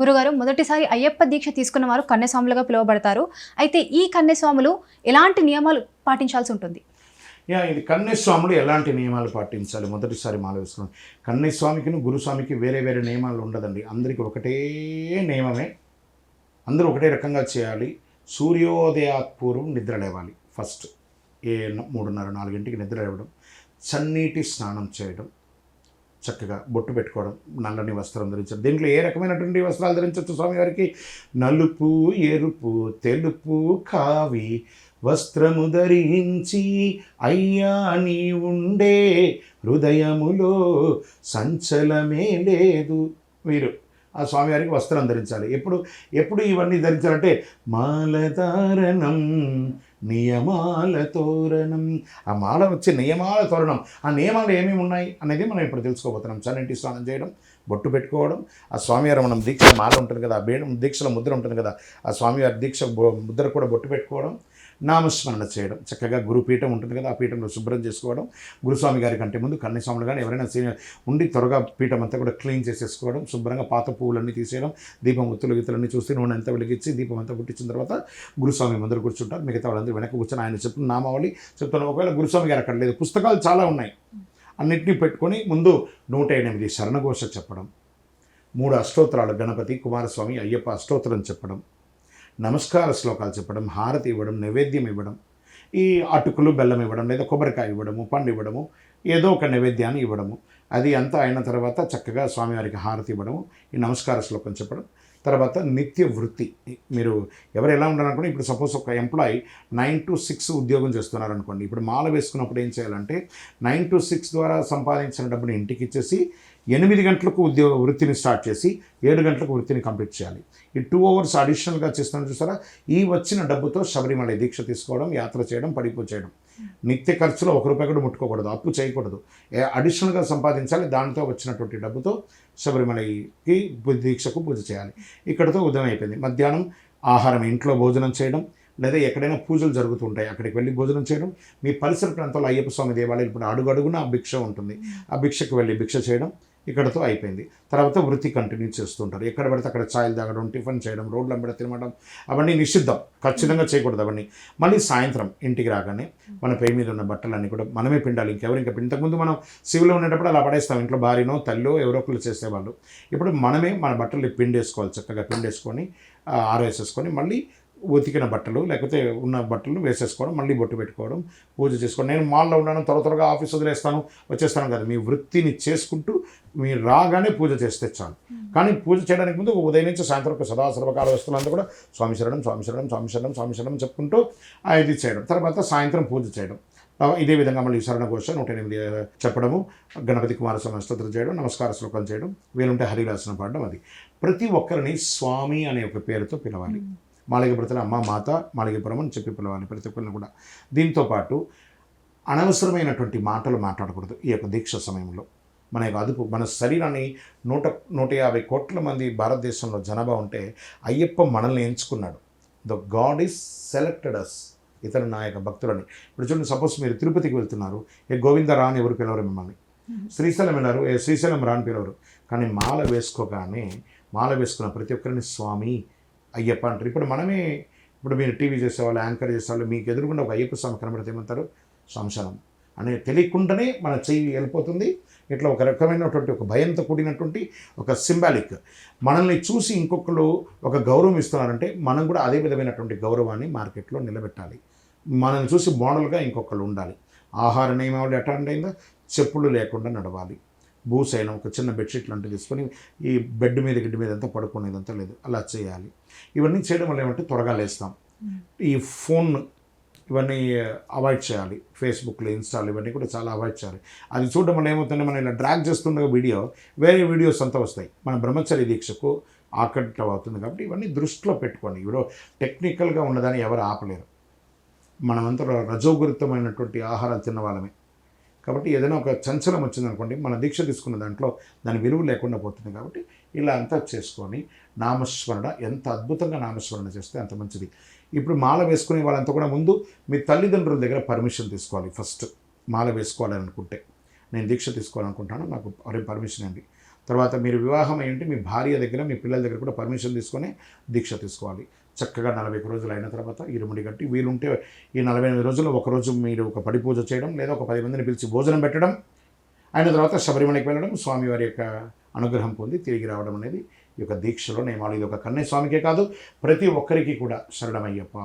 గురుగారు మొదటిసారి అయ్యప్ప దీక్ష తీసుకున్న వారు కన్యస్వాములుగా పిలువబడతారు. అయితే ఈ కన్యస్వాములు ఎలాంటి నియమాలు పాటించాల్సి ఉంటుంది? యా ఇది కన్యస్వాములు ఎలాంటి నియమాలు పాటించాలి? మొదటిసారి మాల వేసుకున్నాం కన్యస్వామికి గురుస్వామికి వేరే వేరే నియమాలు ఉండదండి. అందరికీ ఒకటే నియమమే. అందరూ ఒకటే రకంగా చేయాలి. సూర్యోదయాత్పూర్వం నిద్ర లేవాలి. ఫస్ట్ ఏ మూడున్నర నాలుగింటికి నిద్ర లేవడం చన్నీటి స్నానం చేయడం చక్కగా బొట్టు పెట్టుకోవడం నల్లని వస్త్రం ధరించడం. దీంట్లో ఏ రకమైనటువంటి వస్త్రాలు ధరించవచ్చు స్వామివారికి? నలుపు ఎరుపు తెలుపు కావి వస్త్రము ధరించి అయ్యా నీ ఉండే హృదయములో సంచలమే లేదు. వీరు ఆ స్వామివారికి వస్త్రం ధరించాలి. ఎప్పుడు ఎప్పుడు ఇవన్నీ ధరించాలంటే మాలధారణం నియమాల తోరణం. ఆ మాల వచ్చే నియమాల తోరణం. ఆ నియమాలు ఏమేమి ఉన్నాయి అనేది మనం ఇప్పుడు తెలుసుకోబోతున్నాం. చన్నింటి స్నానం చేయడం బొట్టు పెట్టుకోవడం ఆ స్వామివారు మనం దీక్ష మాల ఉంటుంది కదా ఆ బేడం దీక్షల ముద్ర ఉంటుంది కదా ఆ స్వామివారి దీక్ష ముద్ర కూడా బొట్టు పెట్టుకోవడం నామస్మరణ చేయడం. చక్కగా గురుపీఠం ఉంటుంది కదా ఆ పీఠంలో శుభ్రం చేసుకోవడం. గురుస్వామి గారి కంటే ముందు కన్యస్వాములు కానీ ఎవరైనా సీనియర్ ఉండి త్వరగా పీఠం అంతా కూడా క్లీన్ చేసేసుకోవడం శుభ్రంగా పాత పువ్వులన్నీ తీసేయడం దీపం ఒత్తులు గీతలన్నీ చూస్తే నూనె అంతా వెలిగించి దీపం అంతా పుట్టించిన తర్వాత గురుస్వామి ముందర కూర్చుంటారు. మిగతా వాళ్ళందరూ వెనక కూర్చొని ఆయన చెప్తున్న నామావళి చెప్తాను ఒకవేళ గురుస్వామి గారు అక్కడ లేదు పుస్తకాలు చాలా ఉన్నాయి. అన్నింటినీ పెట్టుకొని ముందు నూట ఎనిమిది శరణఘోష చెప్పడం మూడు అష్టోత్తరాలు గణపతి కుమారస్వామి అయ్యప్ప అష్టోత్తరం చెప్పడం నమస్కార శ్లోకాలు చెప్పడం హారతి ఇవ్వడం నైవేద్యం ఇవ్వడం ఈ అటుకులు బెల్లం ఇవ్వడం లేదా కొబ్బరికాయ ఇవ్వడము పండు ఇవ్వడము ఏదో ఒక నైవేద్యాన్ని ఇవ్వడము. అది అంతా అయిన తర్వాత చక్కగా స్వామివారికి హారతి ఇవ్వడము ఈ నమస్కార శ్లోకం చెప్పడం. తర్వాత నిత్య వృత్తి. మీరు ఎవరు ఎలా ఉండాలనుకోండి ఇప్పుడు సపోజ్ ఒక ఎంప్లాయీ నైన్ టు సిక్స్ ఉద్యోగం చేస్తున్నారు అనుకోండి ఇప్పుడు మాల వేసుకున్నప్పుడు ఏం చేయాలంటే నైన్ టు సిక్స్ ద్వారా సంపాదించిన డబ్బుని ఇంటికి ఇచ్చేసి ఎనిమిది గంటలకు ఉద్యోగ వృత్తిని స్టార్ట్ చేసి ఏడు గంటలకు వృత్తిని కంప్లీట్ చేయాలి. ఈ టూ అవర్స్ అడిషనల్గా చేస్తున్నాను చూసారా? ఈ వచ్చిన డబ్బుతో శబరిమల దీక్ష తీసుకోవడం యాత్ర చేయడం పడిపో చేయడం. నిత్య ఖర్చులో ఒక రూపాయి కూడా ముట్టుకోకూడదు అప్పు చేయకూడదు. అడిషనల్గా సంపాదించాలి దానితో వచ్చినటువంటి డబ్బుతో శబరిమలకి దీక్షకు పూజ చేయాలి. ఇక్కడతో ఉదయం అయిపోయింది. మధ్యాహ్నం ఆహారం ఇంట్లో భోజనం చేయడం లేదా ఎక్కడైనా పూజలు జరుగుతుంటాయి అక్కడికి వెళ్ళి భోజనం చేయడం. మీ పరిసర ప్రాంతాల్లో అయ్యప్ప స్వామి దేవాలయం ఇప్పుడు అడుగు అడుగున ఆ భిక్ష ఉంటుంది. ఆ భిక్షకు వెళ్ళి భిక్ష చేయడం ఇక్కడతో అయిపోయింది. తర్వాత వృత్తి కంటిన్యూ చేస్తుంటారు. ఎక్కడ పడితే అక్కడ ఛాయలు తాగడం టిఫిన్ చేయడం రోడ్ల మీద తినడం అవన్నీ నిషిద్ధం. ఖచ్చితంగా చేయకూడదు అవన్నీ. మళ్ళీ సాయంత్రం ఇంటికి రాగానే మన పేరు మీద ఉన్న బట్టలన్నీ కూడా మనమే పిండాలి. ఇంకెవరు ఇంకా ఇంతకుముందు మనం సివిలో ఉండేటప్పుడు అలా పడేస్తాం. ఇంట్లో భార్యనో తల్లో ఎవరో ఒకరు చేసేవాళ్ళు ఇప్పుడు మనమే మన బట్టలు పిండేసుకోవాలి చక్కగా. పిండేసుకొని ఆరేసేసుకొని మళ్ళీ ఉతికిన బట్టలు లేకపోతే ఉన్న బట్టలు వేసేసుకోవడం మళ్ళీ బొట్టు పెట్టుకోవడం పూజ చేసుకోవడం. నేను మాల్లో ఉన్నాను త్వర త్వరగా ఆఫీస్ వదిలేస్తాను వచ్చేస్తాను కదా. మీ వృత్తిని చేసుకుంటూ మీరు రాగానే పూజ చేస్తే చాలు. కానీ పూజ చేయడానికి ముందు ఉదయం నుంచి సాయంత్రం ఒక సదా సర్వకాల వస్తువులంతా కూడా స్వామి శరణం స్వామి శరణం స్వామి శరణం స్వామి శరణం చెప్పుకుంటూ ఇది చేయడం. తర్వాత సాయంత్రం పూజ చేయడం. ఇదే విధంగా మళ్ళీ శరణ ఘోష నూట ఎనిమిది చెప్పడము గణపతి కుమారస్వామి అష్టోత్తరం చేయడం నమస్కార శ్లోకం చేయడం వీలుంటే హరిరాసన పాడడం అది. ప్రతి ఒక్కరిని స్వామి అనే ఒక పేరుతో పిలవాలి. మాళిగపురతలో అమ్మ మాత మాళిగపురం అని చెప్పి పిలవాలి ప్రతి ఒక్కరిని కూడా. దీంతో పాటు అనవసరమైనటువంటి మాటలు మాట్లాడకూడదు ఈ యొక్క దీక్ష సమయంలో. మన యొక్క అదుపు మన శరీరాన్ని నూట నూట యాభై కోట్ల మంది భారతదేశంలో జనాభా ఉంటే అయ్యప్ప మనల్ని ఎంచుకున్నాడు. The god is selected us ఇతను నా యొక్క భక్తులని. ఇప్పుడు చూడండి సపోజ్ మీరు తిరుపతికి వెళ్తున్నారు ఏ గోవింద రా అని ఎవరు పిలవరు మిమ్మల్ని? శ్రీశైలం వెళ్ళారు ఏ శ్రీశైలం రా అని పిలవరు. కానీ మాల వేసుకోగానే మాల వేసుకున్న ప్రతి ఒక్కరిని స్వామి అయ్యప్ప అంటారు. ఇప్పుడు మనమే ఇప్పుడు మీరు టీవీ చేసేవాళ్ళు యాంకర్ చేసేవాళ్ళు మీకు ఎదురుకుండా ఒక అయ్యప్ప స్వామి కనబడితే ఏమంటారు? సంశనం. అనే తెలియకుండానే మన చెయ్యి వెళ్ళిపోతుంది. ఇట్లా ఒక రకమైనటువంటి ఒక భయంతో కూడినటువంటి ఒక సింబాలిక్. మనల్ని చూసి ఇంకొకరు ఒక గౌరవం ఇస్తున్నారంటే మనం కూడా అదే విధమైనటువంటి గౌరవాన్ని మార్కెట్లో నిలబెట్టాలి. మనల్ని చూసి మోడల్గా ఇంకొకరు ఉండాలి. ఆహార నియమావళి అటెండ్ అయిందా? చెప్పులు లేకుండా నడవాలి. భూసైనం ఒక చిన్న బెడ్షీట్ లాంటివి తీసుకొని ఈ బెడ్ మీద గిడ్డ మీద అంతా పడుకునేదంతా లేదు. అలా చేయాలి. ఇవన్నీ చేయడం వల్ల ఏమంటే త్వరగా లేస్తాం. ఈ ఫోన్ ఇవన్నీ అవాయిడ్ చేయాలి. ఫేస్బుక్లో ఇన్స్టాల్ ఇవన్నీ కూడా చాలా అవాయిడ్ చేయాలి. అది చూడడం వల్ల ఏమవుతుంది మనం ఇలా డ్రాగ్ చేస్తున్న వీడియో వేరే వీడియోస్ అంతా వస్తాయి. మన బ్రహ్మచర్య దీక్షకు ఆకట్టం అవుతుంది కాబట్టి ఇవన్నీ దృష్టిలో పెట్టుకోండి. ఇప్పుడు టెక్నికల్గా ఉన్నదాన్ని ఎవరు ఆపలేరు. మనమంతా రజోగురితమైనటువంటి ఆహారాలు తిన్న వాళ్ళమే. కాబట్టి ఏదైనా ఒక చంచలం వచ్చిందనుకోండి మన దీక్ష తీసుకున్న దాంట్లో దాని విలువ లేకుండా పోతుంది కాబట్టి ఇలా అంతా చేసుకొని నామస్మరణ ఎంత అద్భుతంగా నామస్మరణ చేస్తే అంత మంచిది. ఇప్పుడు మాల వేసుకునే వాళ్ళంతా కూడా ముందు మీ తల్లిదండ్రుల దగ్గర పర్మిషన్ తీసుకోవాలి ఫస్ట్. మాల వేసుకోవాలని అనుకుంటే నేను దీక్ష తీసుకోవాలనుకుంటాను నాకు పర్మిషన్ అండి తర్వాత మీరు వివాహం అయి ఉంటే మీ భార్య దగ్గర మీ పిల్లల దగ్గర కూడా పర్మిషన్ తీసుకొని దీక్ష తీసుకోవాలి. చక్కగా నలభై రోజులు అయిన తర్వాత ఇరుముడి కట్టి వీలుంటే ఈ నలభై ఎనిమిది రోజుల్లో ఒకరోజు మీరు ఒక పడి పూజ చేయడం లేదా ఒక పది మందిని పిలిచి భోజనం పెట్టడం అయిన తర్వాత శబరిమలకి వెళ్ళడం స్వామివారి యొక్క అనుగ్రహం పొంది తిరిగి రావడం అనేది ఈ యొక్క దీక్షలో నియమాలు ఇది ఒక కన్య స్వామికే కాదు ప్రతి ఒక్కరికి కూడా శరణమయ్యప్ప.